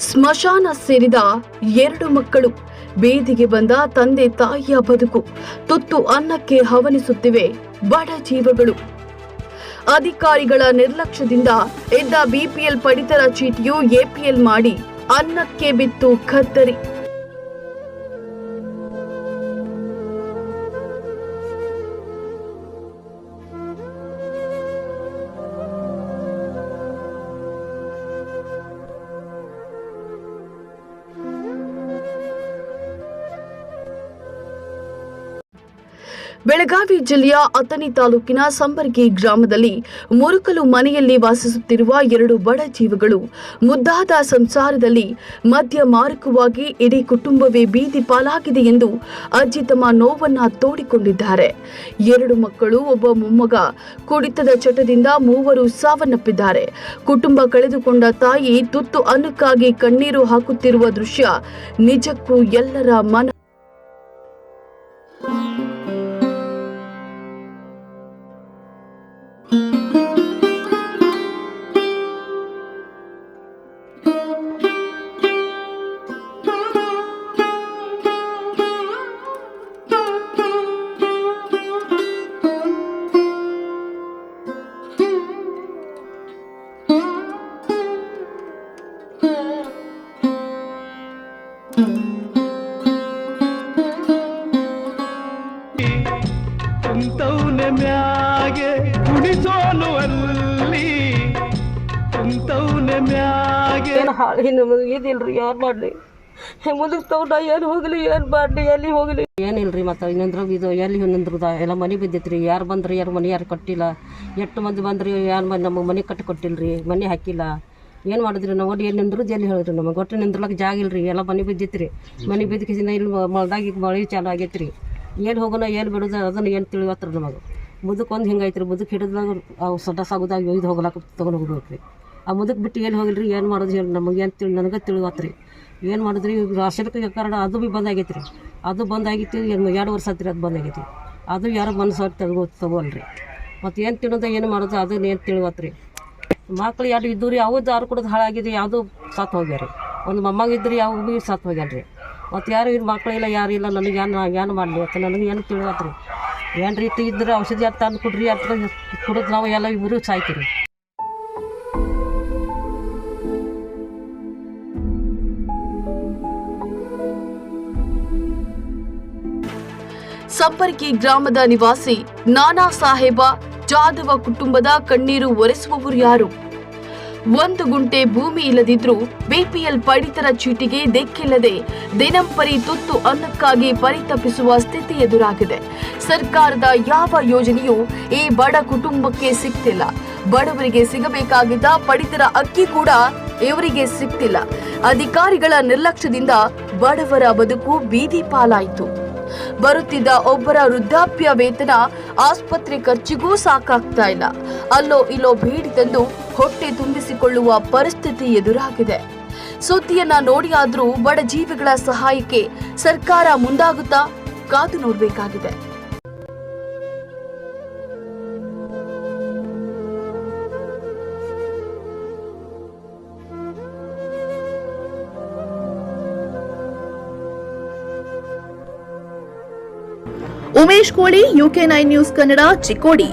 ಸ್ಮಶಾನ ಸೇರಿದ ಎರಡು ಮಕ್ಕಳು. ಬೀದಿಗೆ ಬಂದ ತಂದೆ ತಾಯಿಯ ಬದುಕು. ತುತ್ತು ಅನ್ನಕ್ಕೆ ಹವನಿಸುತ್ತಿವೆ ಬಡ ಜೀವಗಳು. ಅಧಿಕಾರಿಗಳ ನಿರ್ಲಕ್ಷ್ಯದಿಂದ ಇದ್ದ ಬಿಪಿಎಲ್ ಪಡಿತರ ಚೀಟಿಯು ಎಪಿಎಲ್ ಮಾಡಿ ಅನ್ನಕ್ಕೆ ಬಿತ್ತು ಖದ್ದರಿ. ಬೆಳಗಾವಿ ಜಿಲ್ಲೆಯ ಅತನಿ ತಾಲೂಕಿನ ಸಂಬರ್ಗಿ ಗ್ರಾಮದಲ್ಲಿ ಮುರುಕಲು ಮನೆಯಲ್ಲಿ ವಾಸಿಸುತ್ತಿರುವ ಎರಡು ಬಡ ಜೀವಗಳು ಮುದ್ದಾದ ಸಂಸಾರದಲ್ಲಿ ಮದ್ಯ ಮಾರಕವಾಗಿ ಇಡೀ ಕುಟುಂಬವೇ ಬೀದಿ ಪಾಲಾಗಿದೆ ಎಂದು ಅಜ್ಜಿ ತಮ್ಮ ನೋವನ್ನ ತೋಡಿಕೊಂಡಿದ್ದಾರೆ. ಎರಡು ಮಕ್ಕಳು, ಒಬ್ಬ ಮೊಮ್ಮಗ ಕುಡಿತದ ಚಟದಿಂದ ಮೂವರು ಸಾವನ್ನಪ್ಪಿದ್ದಾರೆ. ಕುಟುಂಬ ಕಳೆದುಕೊಂಡ ತಾಯಿ ತುತ್ತು ಅನ್ನಕ್ಕಾಗಿ ಕಣ್ಣೀರು ಹಾಕುತ್ತಿರುವ ದೃಶ್ಯ ನಿಜಕ್ಕೂ ಎಲ್ಲರ ಮನ ಕುಂತವ್ನೆ ಮ್ಯಾಗೆ ಕುಣಿಸೋನು ಅಲ್ಲಿ. ಕುಂತವ್ನೆ ಮ್ಯಾಗೆ. ಏನು ಹಾಳು ನಮಗೆ ಇದಿಲ್ರಿ, ಯಾರು ಮಾಡಲಿ? ಮುಂದಕ್ಕೆ ತಗೊಂಡ ಏನು ಹೋಗಲಿ, ಏನು ಮಾಡಲಿ, ಎಲ್ಲಿ ಹೋಗಲಿ? ಏನಿಲ್ರಿ ಮತ್ತೆ ಇನ್ನೊಂದ್ರ ಇದು, ಎಲ್ಲಿ ಇನ್ನೊಂದ್ರದ ಎಲ್ಲ ಮನೆ ಬಿದ್ದೈತ್ರಿ, ಯಾರು ಬಂದ್ರಿ, ಯಾರು ಮನೆ ಯಾರು ಕಟ್ಟಿಲ್ಲ? ಎಷ್ಟು ಮಂದಿ ಬಂದ್ರಿ, ಯಾರು ಮಂದಿ ನಮಗೆ ಮನೆ ಕಟ್ಟಿ ಕೊಟ್ಟಿಲ್ರಿ ಮನೆ ಹಾಕಿಲ್ಲ. ಏನು ಮಾಡಿದ್ರಿ ನಾವು? ಒಟ್ಟು ಎಲ್ಲಿ ನಿಂದ್ರು ಎಲ್ಲಿ ಹೇಳಿದ್ರಿ ನಮಗೆ? ಒಟ್ಟು ನಿಂದ್ರಲಕ್ಕೆ ಜಾಗ ಇಲ್ರಿ, ಎಲ್ಲ ಮನೆ ಬಿದ್ದಿತ್ರಿ. ಮನೆ ಬಿದ್ದ ಇಲ್ಲಿ ಮಳ್ದಾಗ ಈಗ ಮಳೆ ಚಾಲು ಆಗೈತ್ರಿ. ಏನು ಹೋಗೋಣ ಏನು ಬಿಡೋದು ಅದನ್ನು ಏನು ತಿಳಿವತ್ರಿ ನಮಗೆ? ಮುದಕ್ಕೆ ಒಂದು ಹಿಂಗೈತ್ರಿ? ಮುದಕ್ಕೆ ಹಿಡಿದಾಗ ಅವು ಸೊಡ್ಡ ಸಾಗುದಾಗ ಒಯ್ದು ಹೋಗ್ಲಾಕ ತೊಗೊಂಡು ಹೋಗ್ಬೇಕ್ರಿ. ಆ ಮುದಕ್ಕೆ ಬಿಟ್ಟು ಎಲ್ಲಿ ಹೋಗಿಲ್ರಿ? ಏನು ಮಾಡೋದು ಹೇಳಿ ನಮಗೆ ಏನು ತಿಳಿ ನನಗೆ ತಿಳಿವತ್ರಿ. ಏನು ಮಾಡಿದ್ರಿ? ರಾಷ್ಟ್ರಕ್ಕೆ ಕಾರಣ ಅದು ಭೀ ಬಂದಾಗೈತಿ ರೀ ಅದು ಬಂದಾಗಿತ್ತು, ಏನು ಎರಡು ವರ್ಷ ಆತ್ರಿ ಅದು ಬಂದಾಗೈತಿ. ಅದು ಯಾರು ಮನಸ್ಸು ತಗೋ ತಗೋಲ್ರಿ. ಮತ್ತು ಏನು ತಿನ್ನೋದು ಏನು ಮಾಡೋದು, ಅದನ್ನ ಏನು ತಿಳಿವತ್ರಿ. ಮಕ್ಳು ಎರಡು ಇದ್ದು ರೀ ಅವು ದಾರು ಕೂಡ ಹಾಳಾಗಿದೆ ಯಾವುದು ಸತ್ತು ಹೋಗ್ಯಾರ. ಒಂದು ಮೊಮ್ಮಗ ಇದ್ರಿ ಯಾವ ಭೀ ಸತ್ತು ರೀ ಮತ್ತು ಯಾರು ಇಲ್ಲಿ ಮಕ್ಕಳಿಲ್ಲ ಯಾರು ಇಲ್ಲ, ನನಗೆ ಏನು ಏನು ಮಾಡಲಿ? ಮತ್ತು ನನಗೆ ಏನು ತಿಳಿಯತ್ರಿ ಏನು ರೀತಿ ಇದ್ರೆ ಔಷಧಿ ಅಂತ ತಂದು ಕೊಡ್ರಿ ಅಂತ ಕುಡಿದು ನಾವು ಎಲ್ಲ ಇಬ್ಬರು ಸಾಯ್ತೀರಿ. ಸಂಪರ್ಕಿ ಗ್ರಾಮದ ನಿವಾಸಿ ನಾನಾ ಸಾಹೇಬ ಜಾಧವ ಕುಟುಂಬದ ಕಣ್ಣೀರು ಒರೆಸುವವರು ಯಾರು? ಒಂದು ಗುಂಟೆ ಭೂಮಿ ಇಲ್ಲದಿದ್ರೂ ಬಿಪಿಎಲ್ ಪಡಿತರ ಚೀಟಿಗೆ ದೆಕ್ಕಿಲ್ಲದೆ ದಿನಂಪರಿ ತುತ್ತು ಅನ್ನಕ್ಕಾಗಿ ಪರಿತಪಿಸುವ ಸ್ಥಿತಿ ಎದುರಾಗಿದೆ. ಸರ್ಕಾರದ ಯಾವ ಯೋಜನೆಯೂ ಈ ಬಡ ಕುಟುಂಬಕ್ಕೆ ಸಿಗ್ತಿಲ್ಲ. ಬಡವರಿಗೆ ಸಿಗಬೇಕಾಗಿದ್ದ ಪಡಿತರ ಅಕ್ಕಿ ಕೂಡ ಇವರಿಗೆ ಸಿಗ್ತಿಲ್ಲ. ಅಧಿಕಾರಿಗಳ ನಿರ್ಲಕ್ಷ್ಯದಿಂದ ಬಡವರ ಬದುಕು ಬೀದಿ ಪಾಲಾಯಿತು. ಬರುತ್ತಿದ್ದ ಒಬ್ಬರ ವೃದ್ಧಾಪ್ಯ ವೇತನ ಆಸ್ಪತ್ರೆ ಖರ್ಚಿಗೂ ಸಾಕಾಗ್ತಾ ಇಲ್ಲ. ಅಲ್ಲೋ ಇಲ್ಲೋ ಬೇಡಿ ತಂದು ಹೊಟ್ಟೆ ತುಂಬಿಸಿಕೊಳ್ಳುವ ಪರಿಸ್ಥಿತಿ ಎದುರಾಗಿದೆ. ಸುದ್ದಿಯನ್ನ ನೋಡಿಯಾದರೂ ಬಡ ಜೀವಿಗಳ ಸಹಾಯಕ್ಕೆ ಸರ್ಕಾರ ಮುಂದಾಗುತ್ತಾ ಕಾದು ನೋಡಬೇಕಾಗಿದೆ. Umesh Koli UK nine news Kannada, Chikkodi.